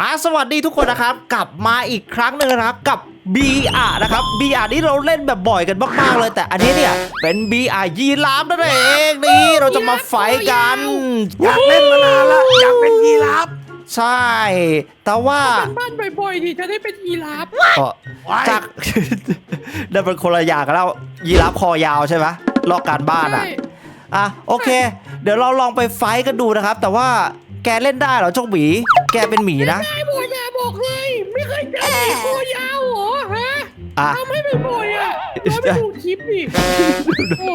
อะสวัสดีทุกคนนะครับ กลับมาอีกครั้งหนึ่งนะครับกับ BR นะครับ BR ที่เราเล่นแบบบ่อยกันมากๆเลย แต่อันนี้เนี่ยเป็น BR ยีราฟนั่นเองนี่เราจะมาไฟท์กันอยากเล่นมานานละอยากเป็นยีราฟใช่ แต่ว่าเป็นบ้านบ่อยๆดิจะได้เป็นยีราฟเอ่อไว้จากเดินเป็นคนละอย่างกันแล้วยีราฟคอยาวใช่ไหมลอกการบ้านอะใช่อะโอเค เดี๋ยวเราลองไปไฟท์กันดูนะครับ แต่ว่า แกเล่นได้เหรอเจ้าหมี แกเป็นหมีนะ ได้บ่อยอะบอกเลย ไม่เคยเจอหมีคอยาวเหรอฮะอะ ทำให้เป็นบ่อยอะเราไปดูคลิปดิโอ้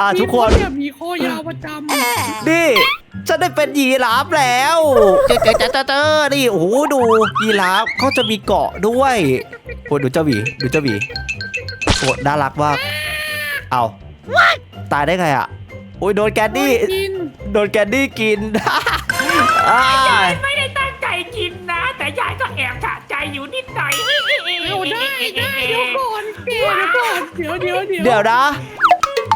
อะทุกคนมีเนี่ยหมีคอยาวประจำนี่ ฉันได้เป็นยีราฟแล้วเจ๊เจ๊เจ๊เจ๊เจ๊นี่โอ้โหดูยีราฟเขาจะมีเกาะด้วยโอ้ดูเจ้าหมีดูเจ้าหมีโอ้น่ารักมากเอาตายได้ไงอะโอ้ยโดนแกนดี้ กินโดนแกนดี้กิน อ่าไม่ได้ตั้งใจกินนะ แต่ยายก็แอบสะใจอยู่นิดหน่อยเอาได้ได้เดี๋ยวก่อนแกเดี๋ยวก่อนเดี๋ยวเดี๋ยวเดี๋ยวเดี๋ยวนะ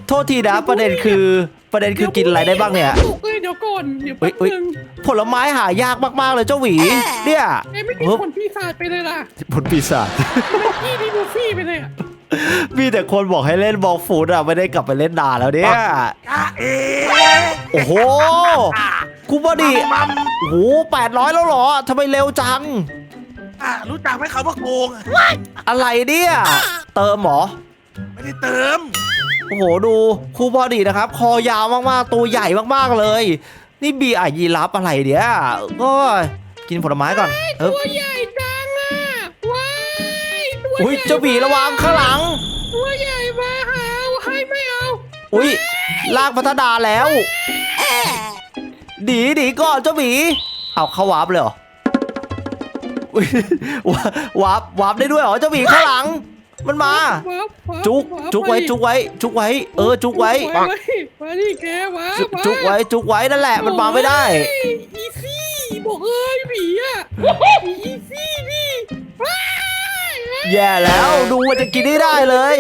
โทษทีนะประเด็นคือประเด็นคือกินอะไรได้บ้างเนี่ย ถูกเลยเดี๋ยวก่อนเดี๋ยวเฮ้แป๊ยบเฮ้ยนึงผลไม้หายากมาก ๆ เลยเจ้าหวี เนี่ยแกไม่มีคนพี่ศาจไปเลยล่ะผลปีศาจ พี่นี่บูฟี่ไปเลยอะมีแต่คนบอกให้เล่นบอกฟูดอะไม่ได้กลับไปเล่นนานแล้วเนี่ยจ้าเอ๋โอ้โห คูบอดีมัมโอ้โหแปดร้อยแล้วเหรอทำไมเร็วจัง อะรู้จักไหมคำว่าโกงอะอะไรเนี่ย เติมเหรอ ไม่ได้เติม โอ้โหดูคูบอดีนะครับ คอยาวมากๆ ตัวใหญ่มากๆเลย นี่บีอายีรับอะไรเนี่ยก็กินผลไม้ก่อนเออตัวใหญ่จังอะว้ายตัวอุ้ยใหญ่เจ้าบีระวังข้างหลัง ตัวใหญ่มาหาให้ไม่เอาอุ้ยลากพัฒนาแล้ว ดีดีก่อนเจ้าบีเอาเข้าวาร์ปเลยเหรออุ๊ยวาร์ปวาร์ปได้ด้วยเหรอเจ้าบีข้างหลัง มันมาว้าวว้าวจุกว้าวจุกไว้มาดิจุกไว้ จุกไว้ เออ จุกไว้ มาดิมาดิแกว้าจุกจุกไว้จุกไว้นั่นแหละมันมาไม่ได้ อีซี่บอกเอ้ยผีอะอีซี่ดิว้ายแย่แล้วดูมันจะกินได้ได้เลย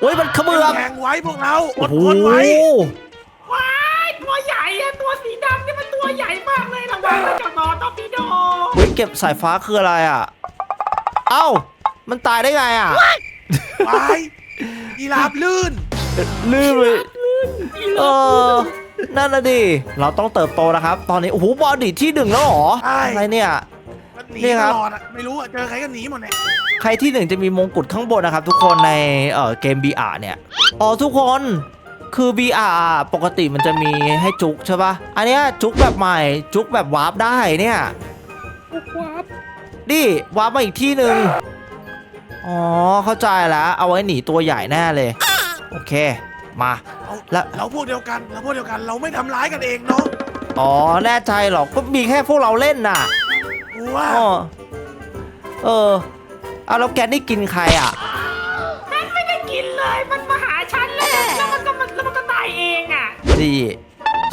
เฮ้ยมันเขมือบแข่งไว้พวกเราอโอ้ดโหทนไว้ว้ายตัว ใหญ่อะตัวสีดำนี่มันตัวใหญ่มากเลยระวังนะเจ้าต่อตอปิโดเฮ้ยเก็บสายฟ้าคืออะไรอะ เอ้า มันตายได้ไงอะไปยีราฟลื่น ลืมเลยเออนั่นน่ะดิ เราต้องเติบโตนะครับ ตอนนี้ โอ้โห บอดี้ที่หนึ่งแล้วเหรออะไรเนี่ย มันหนีนี่คตรับ ลอดอะไม่รู้อะเจอใครก็หนีหมดเนี่ยใครที่หนึ่งจะมีมงกุฎข้างบนนะครับ ทุกคนในเอ่อเกม BR เนี่ย อ๋อทุกคน คือ BR ปกติมันจะมีให้จุกใช่ปะอันเนี้ยจุกแบบใหม่ จุกแบบวาร์ปได้เนี่ยว้าวดิวาร์ปมาอีกที่หนึ่งอ๋อ เข้าใจแล้วเอาไว้หนีตัวใหญ่แน่เลย โอเคมาเราแล้วเราพวกเดียวกันเราพวกเดียวกันเราไม่ทำร้ายกันเองเนาะอ๋อ แน่ใจเหรอก็มีแค่พวกเราเล่นน่ะกูว่าอ๋อเออเอาแล้วแกนี่กินใครอะ ดี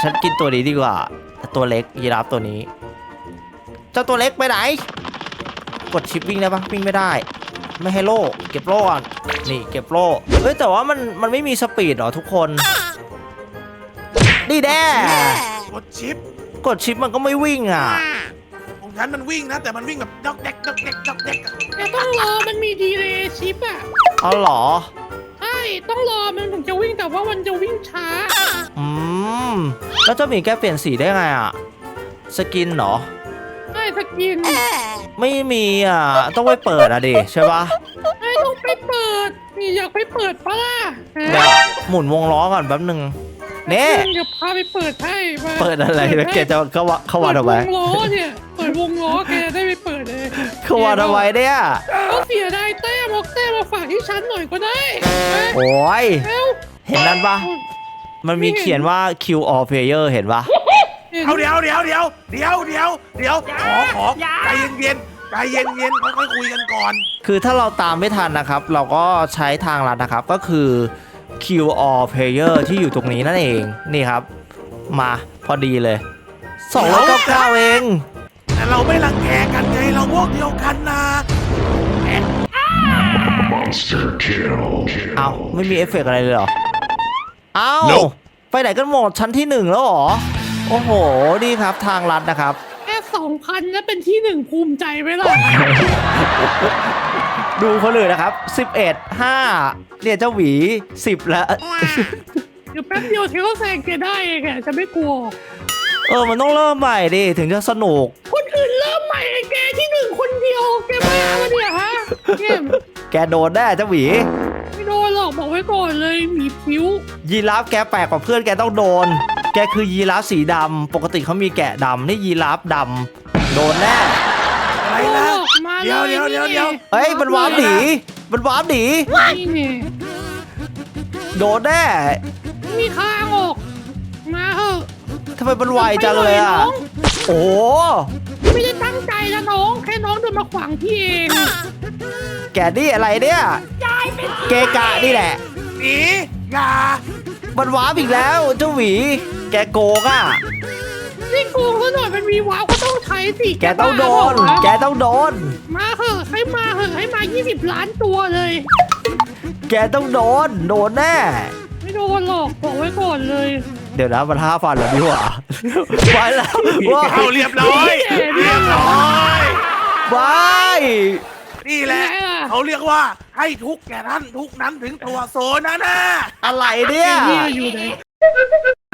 ฉันกินตัวนี้ดีกว่า ตัวเล็กยีราฟตัวนี้ เจ้าตัวเล็กไปไหน กดชิปวิ่งได้ปะวิ่งไม่ได้ ไม่ให้โล่เก็บโล่ก่อนนี่เก็บโล่เฮ้ยแต่ว่ามันมันไม่มีสปีดเหรอทุกคนนี่แน่กดชิปกดชิปมันก็ไม่วิ่งอะของฉันมันวิ่งนะแต่มันวิ่งแบบดอกแดกดอกแดกดอกแดกอะแกต้องรอมันมีดีเลย์ชิปอะเอาเหรอใช่ ต้องรอมันถึงจะวิ่งแต่ว่ามันจะวิ่งช้า อืม แล้วเจ้าหมีแกเปลี่ยนสีได้ไงอะ สกินเหรอ ใช่สกินไม่มีอะ ต้องไปเปิดอะดิใช่ปะใช่ต้องไปเปิด นี่อยากไปเปิดปะล่ะเดี๋ยวหมุนวงล้อก่อนแป๊บหนึ่งเน่เดี๋ยวพาไปเปิดให้มาเปิดอะไรแล้วแกจะเข้าวัดเข้าวัดเอาไว้เปิดวงล้อเนี่ย เปิดวงล้อแกได้ไปเปิดเลยเข้าวัดเอาไว้เนี่ยก็เสียดายแต้มเอาแต้มมาฝากที่ฉันหน่อยก็ได้โอ้ย เอ้าเห็นนั่นปะมันมีเขียนว่า Q all player เห็นปะเอาเดี๋ยวเดี๋ยวเดี๋ยวเดี๋ยวเดี๋ยวเดี๋ยวขอขอใจเย็นเย็นๆใจเย็นเย็นๆค่อยๆคุยกันก่อน คือถ้าเราตามไม่ทันนะครับ เราก็ใช้ทางลัดนะครับ ก็คือ Q all player ที่อยู่ตรงนี้นั่นเอง นี่ครับ มาพอดีเลย299เอง แต่เราไม่รังแกกันไงเราพวกเดียวกันนะ Monster kill. เอาไม่มีเอฟเฟกต์อะไรเลยเหรอ เอา Nope ไปไหนกันหมดชั้นที่หนึ่งแล้วเหรอ โอ้โหนี่ครับทางลัดนะครับ แค่สองพันแล้วเป็นที่หนึ่งภูมิใจไหมล่ะ ดูคนอื่นนะครับ 11 5เนี่ยเจ้าหวี 10 แล้ว เดี๋ยวแป๊บเดียวเทก็แซงแกได้เองอะจะไม่กลัว เออ มันต้องเริ่มใหม่ดิ ถึงจะสนุก คนอื่นเริ่มใหม่ไอ้แกที่หนึ่งคนเดียว แกบ้าวะเนี่ยฮะเนี่ย แกโดนแน่เจ้าหวีไม่โดนหรอกบอกไว้ก่อนเลยหมีผิวยีราฟแกแปลกกว่าเพื่อนแกต้องโดน แกคือยีราฟสีดำปกติเขามีแกะดำนี่ยีราฟดำโดนแน่อะไรโอ้นะมาเดี๋ยวลเดี๋ยวเดี๋ยวเดี๋ยว เฮ้ยมันวาร์ปหนีมันวาร์ปหนีนี่เนี่ยโดนแน่ไม่มีข้างออกมาเถอะทำไมมันไวจังเลยอะโอ้โห ไม่ได้ตั้งใจนะน้อง แค่น้องเดินมาขวางพี่เอง แกนี่อะไรเนี่ย เกกะนี่แหละหนีอย่ามันวาร์ปอีกแล้วเจ้าหวีแกโกงอะ นี่โกงซะหน่อยมันมีว้าวก็ต้องใช้สิแกต้องโดน บ้าเปล่าวะแกต้องโดน มาเถอะให้มาเถอะให้มา 20 ล้านตัวเลย แกต้องโดน โดนแน่ ไม่โดนหรอกบอกไว้ก่อนเลยเดี๋ยวนะมันห้าฟันเหรอพี่หว่าไปแล้วว้าเอาเรียบร้อย เรียบร้อย ไป นี่แหละไงล่ะเขาเรียกว่าให้ทุกแก่ท่านทุกนั้นถึงตัวโซนะนะอะไรเนี่ยนี่อยู่ไหน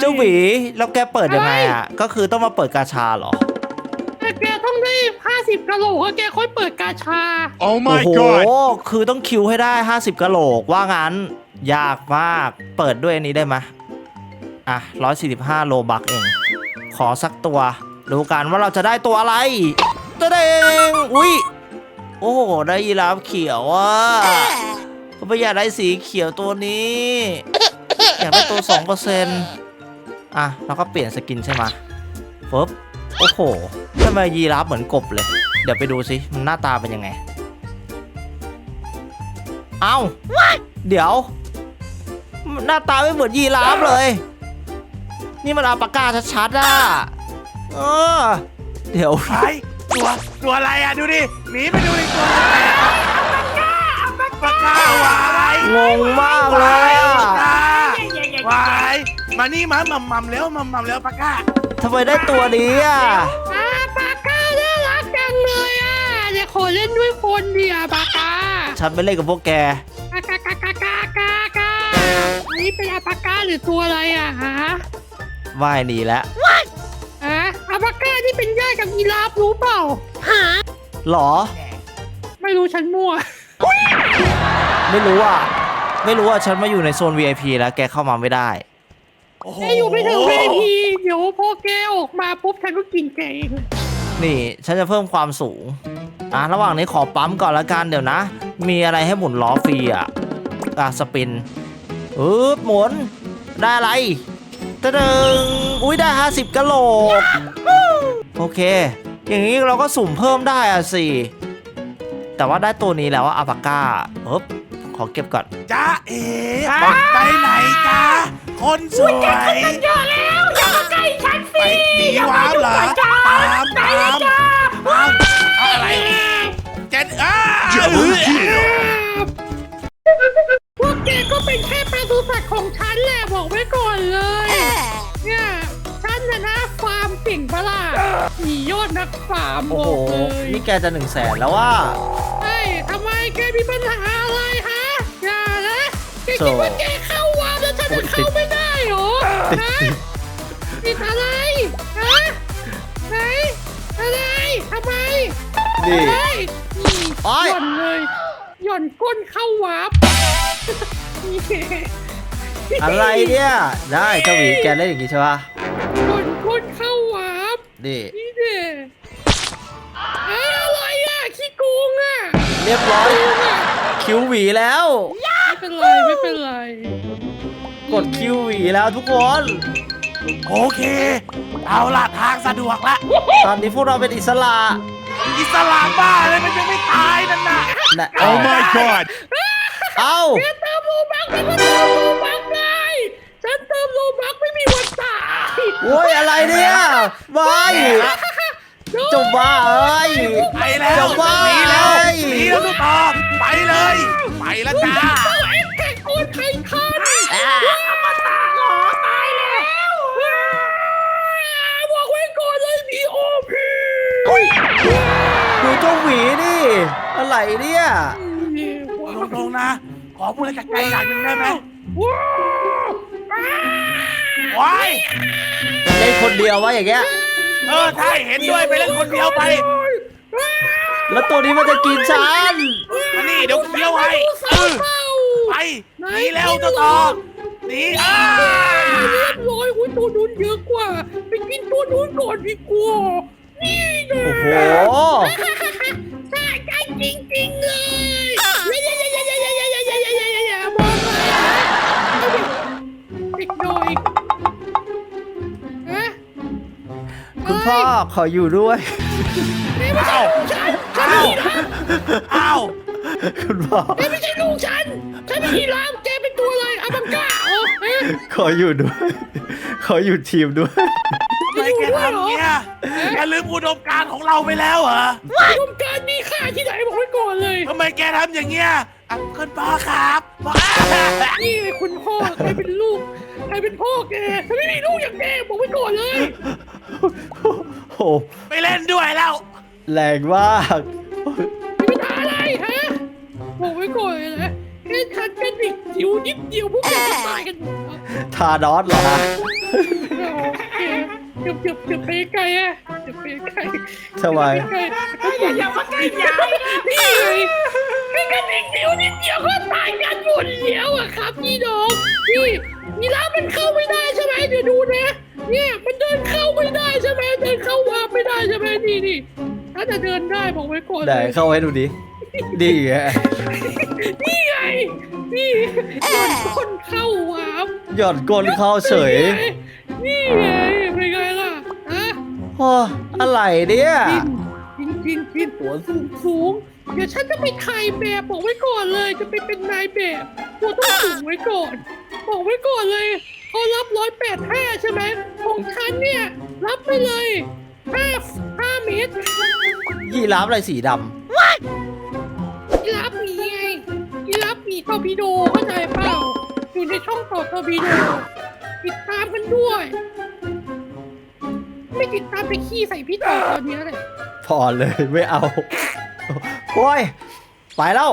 เจ้าหวีแล้วแกเปิดยังไงอะ ก็คือต้องมาเปิดกาชาเหรอแต่แกต้องได้ 50กะโหลกแล้วแกค่อยเปิดกาชา Oh โอ้ my โห god! คือต้องคิวให้ได้ 50กะโหลกว่างั้น ยากมาก เปิดด้วยอันนี้ได้ไหมอะ 145 โลบักเอง ขอสักตัว ดูกันว่าเราจะได้ตัวอะไรตัวเด้งอุ้ย โอ้โหได้ยีราฟเขียวอะก็ไม่อยากได้สีเขียวตัวนี้ อยากได้ตัว2%อะแล้วก็เปลี่ยนสกินใช่ไหมปึ๊บโอ้โหทำไมยีราฟเหมือนกบเลย เดี๋ยวไปดูสิมันหน้าตาเป็นยังไง เอาเดี๋ยว หน้าตาไม่เหมือนยีราฟเลย นี่มันอาปากาชัดๆอะเออเดี๋ยวไป ตัวตัวอะไรอะดูดิหนีไปดูดิตัวอะไรอะปากกาวายงงมากเลยอะปากกาวายมานี่มามัมมัมแล้วมัมมัมแล้วปากกาทำไมได้ตัวนี้อะอ่าปากกาน่ารักจังเลยอะเดี๋ยวขอเล่นด้วยคนเดียวปากกาฉันไปเล่นกับพวกแกปากกากากากากากาอันนี้เป็นอาปากาหรือตัวอะไรอะฮะว่ายหนีแล้ว กับยีราฟรู้เปล่า หรอ ไม่รู้ฉันมั่ว ไม่รู้อะ ไม่รู้อะ ฉันมาอยู่ในโซน VIP แล้วแกเข้ามาไม่ได้โอ้โหแกอยู่ไม่ถึงเวทีเดี๋ยวพอแกออกมาปุ๊บฉันก็กินแกเองนี่ ฉันจะเพิ่มความสูง อะ ระหว่างนี้ขอปั๊มก่อนละกันเดี๋ยวนะ มีอะไรให้หมุนล้อฟรีอะ อะ สปิน อึ๊บหมุน ได้อะไร ตะดึงอุ้ยได้ 50กะโหลก โอเค อย่างนี้เราก็สุ่มเพิ่มได้อะสิ แต่ว่าได้ตัวนี้แล้วว่าอัปาก้าเอ๊บขอเก็บก่อน จ้าเอ๋ไปไหนจ้าคนสวยเยอะแล้วอย่ามาใกล้ฉันไปสิหนีอย่าว้ามาวเหรอยุ่งกับฉันตามไปตามจ้าตามอะไรเจนอ้า Double kill! พวกแกก็เป็นแค่ปศุสัตว์ของฉันแหละ มียอดนักฟาร์มบโอ้อโหกเลยนี่แกจะหนึ่งแสนแล้วว่า เฮ้ยทำไมแกมีปัญหาอะไรฮะอย่านะแกคิดว่าแกเข้าวาร์ปแล้วฉันจะเข้าไม่ได้เหรอฮะติดอะไรฮะไหนอะไรทำไมนี่ อะไรนี่โอ๊ย หย่อนเลยหย่อนก้นเข้าวาร์ปนี่อะไรเนี่ย ได้เจ้าหวีแกเล่นอย่างงี้ใช่ปะหย่อนก้นเข้าวาร์ป นี่ นี่ เรียบร้อยโกงอะคิวหวีแล้ว ไม่เป็นไรไม่เป็นไรกดคิวหวีแล้วทุกคน โอเค เอาละทางสะดวกละ ตอนนี้พวกเราเป็นอิสระอิสลามบ้าเลยมันยังไม่ตายนั่นน่ะ นะ Oh my god! เอ้าแกเติมโลบักฉันก็เติมโลบักไงฉันเติมโลบักไม่มีวันตายโอ้ยอะไรเนี่ยบาย เจ้าบ้าเอ้ย ไปแล้วจะว่า หนีแล้วไงหนีแล้วทุกต่อไปเลย ไปแล้วจ้าเอาไอ้แกโกนใครทันมาตาหรอตายแล้วบอกไว้ก่อนเลยมีโอพียดูเจ้าหวีดิอะไรเนี่ยตรงๆนะ ขอพูดอะไรจากใจอย่างหนึ่งได้ไหมว้ายเล่นคนเดียววะอย่างเงี้ย เออใช่เห็นด้วยไปเล่นคนเดียวไปแล้วตัวนี้มันจะกินฉัน มานี่เดี๋ยวเคี้ยวให้เออไปหนีแล้วเจ้าต่อหนีอ้าเรียบร้อยอุ้ยตัวนู้นเยอะกว่า ไปกินตัวนู้นก่อนดีกว่านี่ไงโอ้โห ใช่ใจจริงๆเลยอย่าอย่าอย่าอย่าอย่าอย่ พ่อขออยู่ด้วย นี่ไม่ใช่ลูกฉันฉันไม่ยีราฟอ้าว คุณพ่อนี่ไม่ใช่ลูกฉันฉันไม่ยีราฟแกเป็นตัวอะไรอาบังกาเหรอฮะขออยู่ด้วย ขออยู่ทีมด้วย ทำไมแกทำเงี้ยแกลืมอุดมการณ์ของเราไปแล้วเหรอร่วมการมีค่าที่ไหนบอกไว้ก่อนเลย ทำไมแกทำอย่างเงี้ยอะคุณพ่อครับพ่อนี่เลยคุณพ่อใครเป็นลูกใครเป็นพ่อแกฉันไม่มีลูกอย่างแกบอกไว้ก่อนเลย โอ้ไปเล่นด้วยแล้ว แรงมากมีปัญหาอะไรฮะบอกไว้ก่อนเลยนะแค่ฉันเป็นเด็กจิ๋วนิดเดียวพวกแกจะตายกันหมดครับทานอสเหรอฮะโอเคเกือบเกือบเกือบไปไกลอะเกือบไปไกลทำไมไกลอย่าอย่ามาใกล้ยายนะนี่ไงแค่กันเด็กจิ๋วนิดเดียวก็ตายกันหมดแล้วอะครับพี่น้องนี่มีร้านมันเข้าไม่ได้ใช่ไหมเดี๋ยวดูนะ เนี่ยมันเดินเข้าไม่ได้ใช่ไหมเดินเข้าวาร์ปไม่ได้ใช่ไหมนี่นี่ถ้าจะเดินได้บอกไว้ก่อนไหนเลยเข้าให้ดูดิดีไงนี่ไงนี่เดินคนเข้าวาร์ปหย่อนก้นเข้าเฉย นี่ไงเป็นไงล่ะฮะโอ้อะไรเนี่ยกินกินกินตัวสูงสูงเดี๋ยวฉันจะไปถ่ายแบบบอกไว้ก่อนเลย จะไปเป็นนายแบบตัวต้องสูงไว้ก่อน บอกไว้ก่อนเลย เขารับร้อยแปดห้าใช่ไหมของฉันเนี่ย รับไปเลยห้าห้าเมตรยีราฟอะไรสีดกีรับหมีไงกีรับหมีตอร์ปิโดเข้าใจเปล่า อยู่ในช่องต่อตอร์ปิโดติดตามกันด้วย ไม่ติดตามไปขี้ใส่พี่ต่อตอนเนี้ยเลยำพอเลยไม่เอา โอ้ย ไปแล้ว